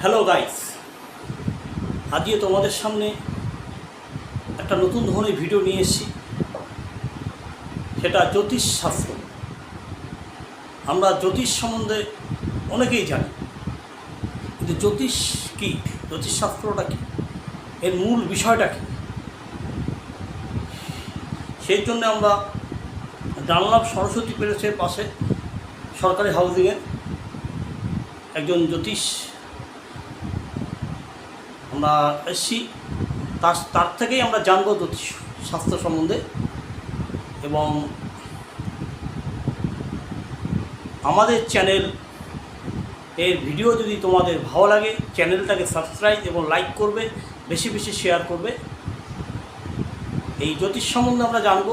Hello guys আজকে তোমাদের সামনে একটা নতুন ধরনের ভিডিও নিয়ে এসেছি। সেটা জ্যোতিষ শাস্ত্র। আমরা জ্যোতিষ সম্বন্ধে অনেকেই জানি। কিন্তু জ্যোতিষ কী? জ্যোতিষ শাস্ত্রটা কী? এর মূল বিষয়টা কী? সেই জন্য আমরা ডানলাভ সরস্বতী প্যালেসের পাশে সরকারি হাউজিংয়ে একজন জ্যোতিষ আমরা এসছি। তার তার থেকেই আমরা জানব জ্যোতিষ শাস্ত্র সম্বন্ধে। এবং আমাদের চ্যানেল এর ভিডিও যদি তোমাদের ভালো লাগে, চ্যানেলটাকে সাবস্ক্রাইব এবং লাইক করবে, বেশি বেশি শেয়ার করবে। এই জ্যোতিষ সম্বন্ধে আমরা জানব।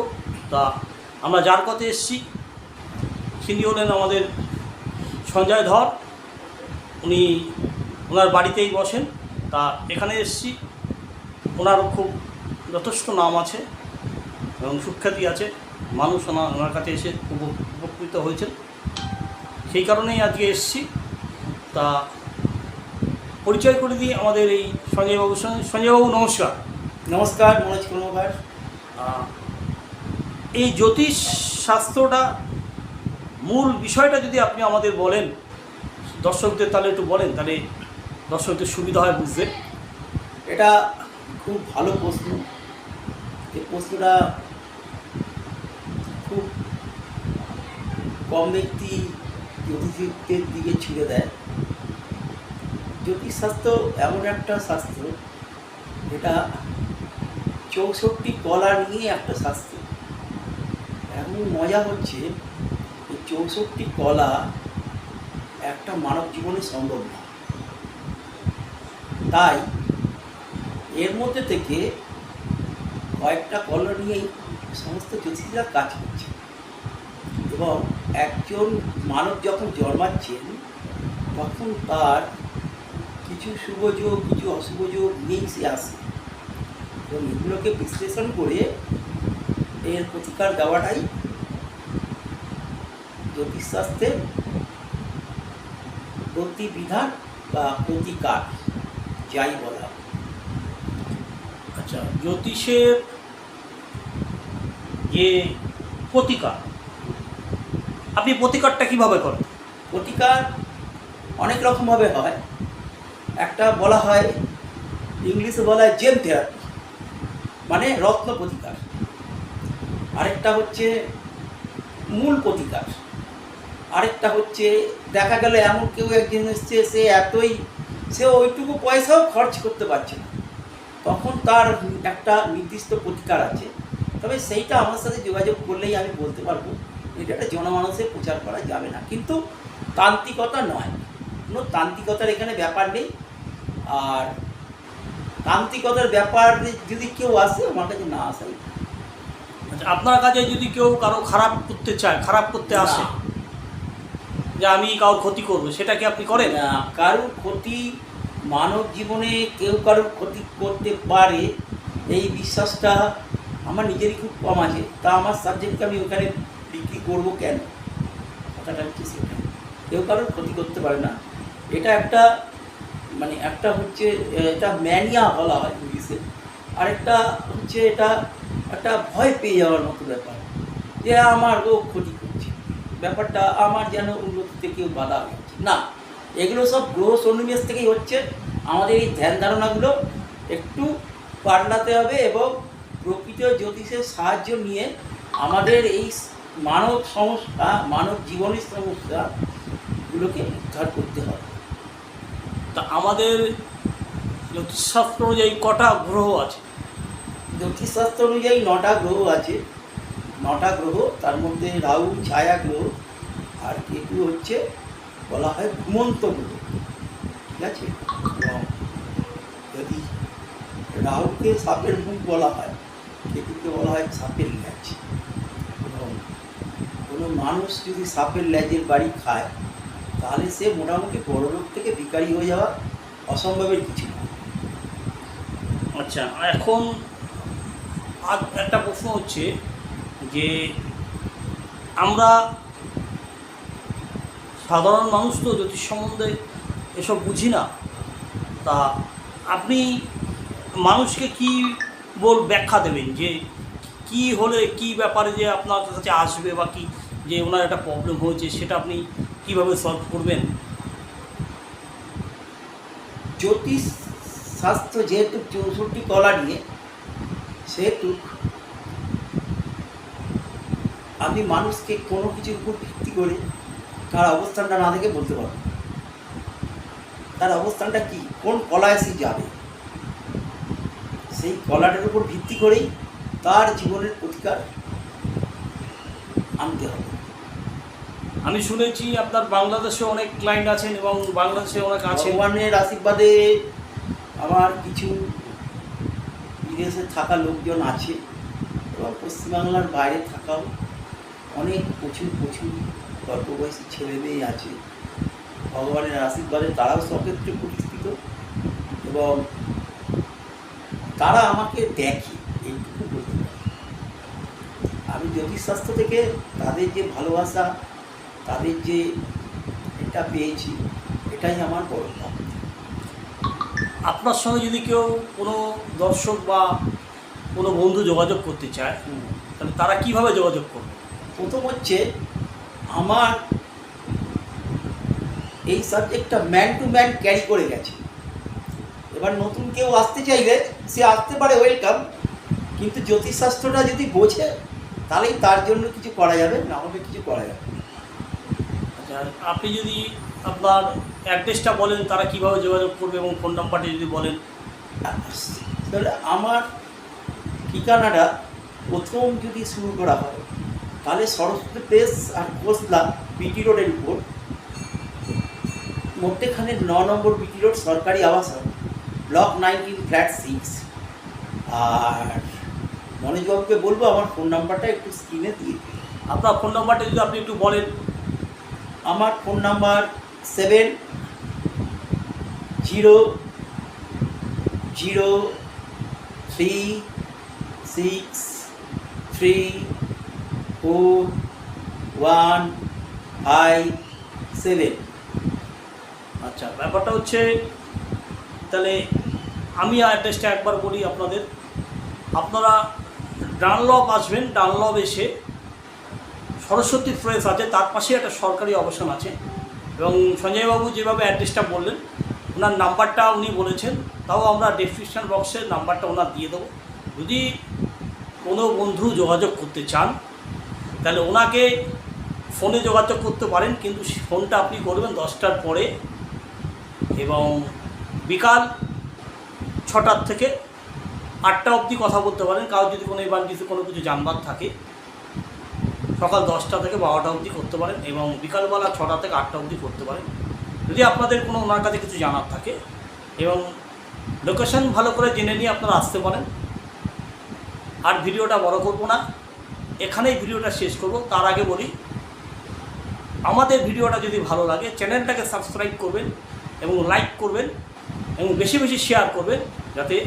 তা আমরা যার কথা এসছি, তিনি হলেন আমাদের সঞ্জয় ধর। উনি ওনার বাড়িতেই বসেন। তা এখানে এসছি। ওনারও খুব যথেষ্ট নাম আছে এবং সুখ্যাতি আছে। মানুষ ওনার ওনার কাছে এসে খুব উপকৃত হয়েছেন। সেই কারণেই আজকে এসছি। তা পরিচয় করে দিই আমাদের এই সঞ্জয়বাবুর সঙ্গে। সঞ্জয়বাবু নমস্কার। নমস্কার মনোজ কর্মকার। এই জ্যোতিষ শাস্ত্রটা মূল বিষয়টা যদি আপনি আমাদের বলেন দর্শকদের তাহলে একটু বলেন তাহলে দর্শকদের সুবিধা হয় বুঝতে। এটা খুব ভালো প্রশ্ন। এই প্রশ্নটা খুব কম ব্যক্তি জ্যোতিষের দিকে ছুড়ে দেয়। জ্যোতিষশাস্ত্র এমন একটা শাস্ত্র, যেটা চৌষট্টি কলা নিয়ে একটা শাস্ত্র। এমন মজা হচ্ছে এই চৌষট্টি কলা একটা মানব জীবনে সম্ভব না। তাই এর মধ্যে থেকে কয়েকটা কলা নিয়েই সমস্ত জ্যোতিষীরা কাজ করছে। এবং একজন মানব যখন জন্মাচ্ছেন, তখন তার কিছু শুভযোগ কিছু অশুভযোগ নিয়েই সে আসে। এবং এগুলোকে বিশ্লেষণ করে এর প্রতিকার দেওয়াটাই জ্যোতিষশাস্ত্রের প্রতিবিধান বা প্রতিকার। যাই বলা আচ্ছা জ্যোতিষের যে প্রতিকার আপনি প্রতিকারটা কীভাবে করেন? প্রতিকার অনেক রকমভাবে হয়। একটা বলা হয় ইংলিশে বলা হয় জেম থেরাপি মানে রত্ন প্রতিকার। আরেকটা হচ্ছে মূল প্রতিকার। আরেকটা হচ্ছে দেখা গেল এমন কেউ একজন এসছে সে এতই সে ওইটুকু পয়সাও খরচ করতে পারছে না। তখন তার একটা নির্দিষ্ট প্রতিকার আছে। তবে সেইটা আমার সাথে যোগাযোগ করলেই আমি বলতে পারব এটা একটা জনমানসে প্রচার করা যাবে না। কিন্তু তান্ত্রিকতা নয়। কোনো তান্ত্রিকতার এখানে ব্যাপার নেই। আর তান্ত্রিকতার ব্যাপার যদি কেউ আসে আমার কাছে না আসে আচ্ছা আপনার কাছে যদি কেউ কারও খারাপ করতে চায় খারাপ করতে আসে। যে আমি কারোর ক্ষতি করব সেটা কি আপনি করেন? না, কারোর ক্ষতি মানব জীবনে কেউ কারোর ক্ষতি করতে পারে এই বিশ্বাসটা আমার নিজেরই খুব কম আছে। তা আমার সাবজেক্টকে আমি ওখানে বিক্রি করব কেন? কথাটা হচ্ছে সেটা। কেউ কারোর ক্ষতি করতে পারে না। এটা একটা মানে একটা হচ্ছে এটা ম্যানিয়া বলা হয় ইংলিশে আরেকটা হচ্ছে এটা একটা ভয় পেয়ে যাওয়ার মতো ব্যাপার। যে আমার ও ক্ষতি ব্যাপারটা আমার যেন উন্নতিতে কেউ বাধা হচ্ছে না। এগুলো সব গ্রহ সন্নিবেশ থেকেই হচ্ছে। আমাদের এই ধ্যান ধারণাগুলো একটু পাল্টাতে হবে এবং প্রকৃত জ্যোতিষের সাহায্য নিয়ে আমাদের এই মানব সমস্যা মানব জীবনের সমস্যাগুলোকে উদ্ধার করতে হবে। তা আমাদের জ্যোতিষশাস্ত্র অনুযায়ী কটা গ্রহ আছে? জ্যোতিষশাস্ত্র অনুযায়ী নটা গ্রহ আছে। নটা গ্রহ, তার মধ্যে রাহু, ছায়া গ্রহ, আর কেতু হচ্ছে বলা হয় ঘুমন্ত গ্রহ। ঠিক আছে? এবং যদি রাহুকে সাপের মুখ বলা হয়, কেতুকে বলা হয় সাপের ল্যাচ এবং কোনো মানুষ যদি সাপের ল্যাজের বাড়ি খায়, তাহলে সে মোটামুটি বড়লোক থেকে ভিখারি হয়ে যাওয়া অসম্ভবের কিছু না। আচ্ছা এখন আর একটা প্রশ্ন হচ্ছে যে আমরা সাধারণ মানুষ তো জ্যোতিষ সম্বন্ধে এসব বুঝি না। তা আপনি মানুষকে কি বল ব্যাখ্যা দেবেন যে কি হলে কি ব্যাপারে যে আপনার কাছে আসবে বা কি যে ওনার একটা প্রবলেম হয়েছে সেটা আপনি কীভাবে সলভ করবেন? জ্যোতিষ শাস্ত্র যেহেতু চৌষট্টি কলা নিয়ে, সেহেতু আমি মানুষকে কোনো কিছুর উপর ভিত্তি করে তার অবস্থানটা না দেখে বলতে পারব না। তার অবস্থানটা কি? কোন কলায় সে যাবে? সেই কলাটার উপর ভিত্তি করেই তার জীবনের প্রতিকার আনতে হবে। আমি শুনেছি আপনার বাংলাদেশে অনেক ক্লায়েন্ট আছেন এবং বাংলাদেশে অনেক আছে ভগবানের আশীর্বাদে আমার কিছু বিদেশে থাকা লোকজন আছে এবং পশ্চিমবাংলার বাইরে থাকাও অনেক প্রচুর প্রচুর অল্প বয়সী ছেলে মেয়ে আছে। ভগবানের আশীর্বাদে তারাও সক্ষেত্রে প্রতিষ্ঠিত এবং তারা আমাকে দেখে এইটুকু বলতে পারি। আমি জ্যোতিষশাস্ত্র থেকে তাদের যে ভালোবাসা তাদের যে এটা পেয়েছি এটাই আমার বড় আপনার সঙ্গে যদি কেউ কোনো দর্শক বা কোনো বন্ধু যোগাযোগ করতে চায় তাহলে তারা কীভাবে যোগাযোগ করবে? প্রথম হচ্ছে আমার এই সাবজেক্টটা ম্যান টু ম্যান ক্যারি করে গেছে এবার নতুন কেউ আসতে চাইলে সে আসতে পারে ওয়েলকাম কিন্তু জ্যোতিষশাস্ত্রটা যদি বোঝে তাহলেই তার জন্য কিছু করা যাবে না আমাকে কিছু করা যাবে। আচ্ছা আপনি যদি আপনার অ্যাড্রেসটা বলেন তারা কীভাবে যোগাযোগ করবে এবং ফোন নাম্বারটা যদি বলেন তাহলে আমার ঠিকানাটা প্রথম যদি শুরু করা হয় তাহলে সরস্বতী প্রেস আর কোসলা বিটি রোডের উপর। মধ্যেখানে ন নম্বর বিটি রোড সরকারি আবাসন ব্লক নাইনটিন ফ্ল্যাট সিক্স। আর মনোজবাবুকে বলব আমার ফোন নাম্বারটা একটু স্ক্রিনে দিয়ে আপনার ফোন নাম্বারটা যদি আপনি একটু বলেন। আমার phone number seven zero zero three six three four one five seven আচ্ছা ব্যাপারটা হচ্ছে, তাহলে আমি অ্যাড্রেসটা একবার বলি আপনাদের। আপনারা ডানলব আসবেন ডানলব এসে সরস্বতী ফ্রেস আছে, তার পাশে একটা সরকারি অবস্থান আছে। এবং সঞ্জয়বাবু যেভাবে অ্যাড্রেসটা বললেন, ওনার নাম্বারটা উনি বলেছেন, তাও আমরা ডেসক্রিপশান বক্সে নাম্বারটা ওনার দিয়ে দেবো। যদি কোনো বন্ধু যোগাযোগ করতে চান তাহলে ওনাকে ফোনে যোগাযোগ করতে পারেন, কিন্তু ফোনটা আপনি করবেন দশটার পরে এবং বিকাল ছটার থেকে আটটা অবধি কথা বলতে পারেন। কারও যদি কোনো এবার এমার্জেন্সি কোনো কিছু জানবার থাকে, সকাল দশটা থেকে বারোটা অবধি করতে পারেন এবং বিকালবেলা ছটা থেকে আটটা অবধি করতে পারেন। যদি আপনাদের কোনো ওনার কাছে কিছু জানার থাকে এবং লোকেশন ভালো করে জেনে নিয়ে আপনারা আসতে পারেন। আর ভিডিওটা বড় করব না। এখানেই ভিডিওটা শেষ করব। তার আগে বলি, আমাদের ভিডিওটা যদি ভালো লাগে, চ্যানেলটাকে সাবস্ক্রাইব করবেন এবং লাইক করবেন এবং বেশি বেশি শেয়ার করবেন, যাতে